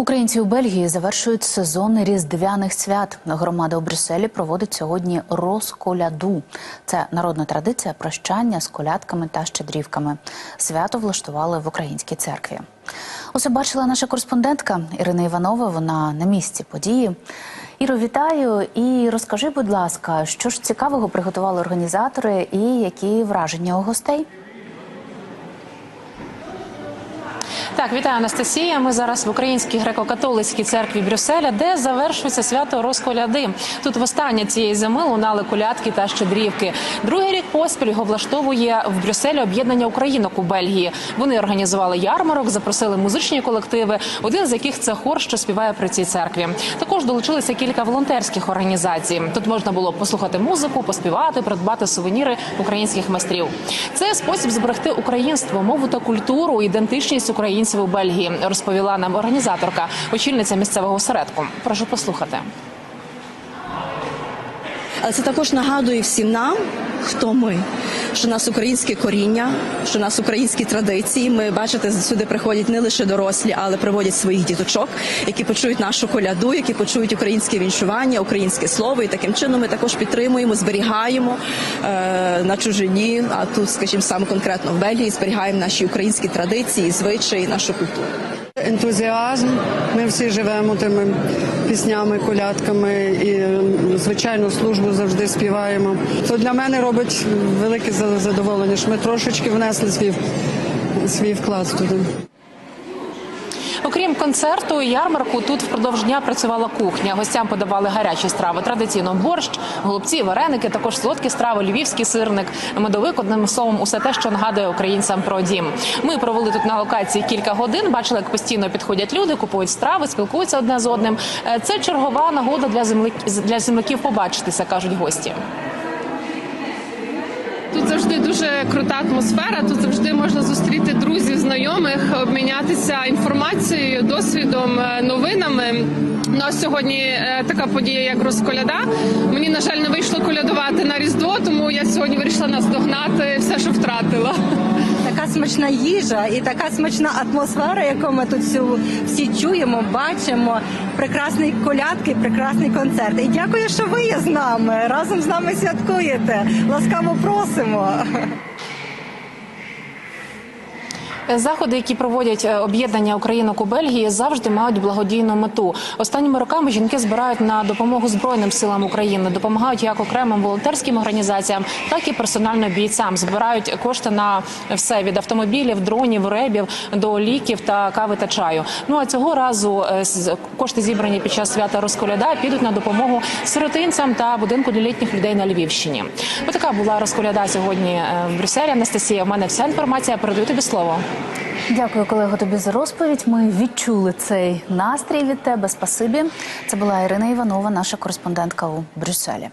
Українці у Бельгії завершують сезон різдвяних свят. Громада у Брюсселі проводить сьогодні розколяду. Це народна традиція прощання з колядками та щедрівками. Свято влаштували в українській церкві. Усе бачила наша кореспондентка Ірина Іванова. Вона на місці події. Іро, вітаю і розкажи, будь ласка, що ж цікавого приготували організатори і які враження у гостей? Так, вітаю Анастасія. Ми зараз в Українській греко-католицькій церкві Брюсселя, де завершується свято розколяди. Тут востаннє цієї зими лунали колядки та щедрівки. Другий рік поспіль його влаштовує в Брюсселі об'єднання українок у Бельгії. Вони організували ярмарок, запросили музичні колективи, один з яких це хор, що співає при цій церкві. Також долучилися кілька волонтерських організацій. Тут можна було послухати музику, поспівати, придбати сувеніри українських майстрів. Це спосіб зберегти українство, мову та культуру, ідентичність українців у Бельгії, розповіла нам організаторка, очільниця місцевого осередку. Прошу послухати. Це також нагадує всім нам, хто ми. Що нас українське коріння, що нас українські традиції. Ми бачите, сюди приходять не лише дорослі, але приводять своїх діточок, які почують нашу коляду, які почують українське віншування, українське слово. І таким чином ми також підтримуємо, зберігаємо е, на чужині. А тут, скажімо, саме конкретно в Бельгії, зберігаємо наші українські традиції, звичаї, нашу культуру. Ентузіазм. Ми всі живемо тими піснями, колядками і звичайно службу завжди співаємо. То для мене робить велике задоволення, що ми трошечки внесли свій, свій вклад туди. Окрім концерту і ярмарку, тут впродовж дня працювала кухня. Гостям подавали гарячі страви. Традиційно борщ, голубці, вареники, також солодкі страви, львівський сирник, медовик. Одним словом, усе те, що нагадує українцям про дім. Ми провели тут на локації кілька годин. Бачили, як постійно підходять люди, купують страви, спілкуються одне з одним. Е, Це чергова нагода для земляків для земляків побачитися, кажуть гості. Тут завжди дуже крута атмосфера. Тут завжди можна зустріти друзів, знайомих, обмінятися інформацією, досвідом, е, новинами. У нас сьогодні е, така подія, як розколяда. Мені на жаль не вийшло колядувати на різдво, тому я сьогодні вирішила наздогнати все, що втратила. Така смачна їжа і така смачна атмосфера, яку ми тут всю всі чуємо, бачимо. Прекрасний колядки, прекрасний концерт. І дякую, що ви є з нами. Разом з нами святкуєте. Ласкаво просимо. Заходи, які проводять е, об'єднання українок у Бельгії, завжди мають благодійну мету. Останніми роками жінки збирають на допомогу збройним силам України, допомагають як окремим волонтерським організаціям, так і персонально бійцям. Збирають кошти на все від автомобілів, дронів, ребів до ліків та кави та чаю. Ну а цього разу е, кошти зібрані під час свята розколяда підуть на допомогу сиротинцям та будинку для літніх людей на Львівщині. Ось така була розколяда сьогодні е, в Брюсселі. Анастасія, в мене вся інформація. Передаю тобі слово. Дякую, колего, тобі за розповідь. Ми відчули цей настрій від тебе. Спасибі. Це була Ірина Іванова, наша кореспондентка у Брюсселі.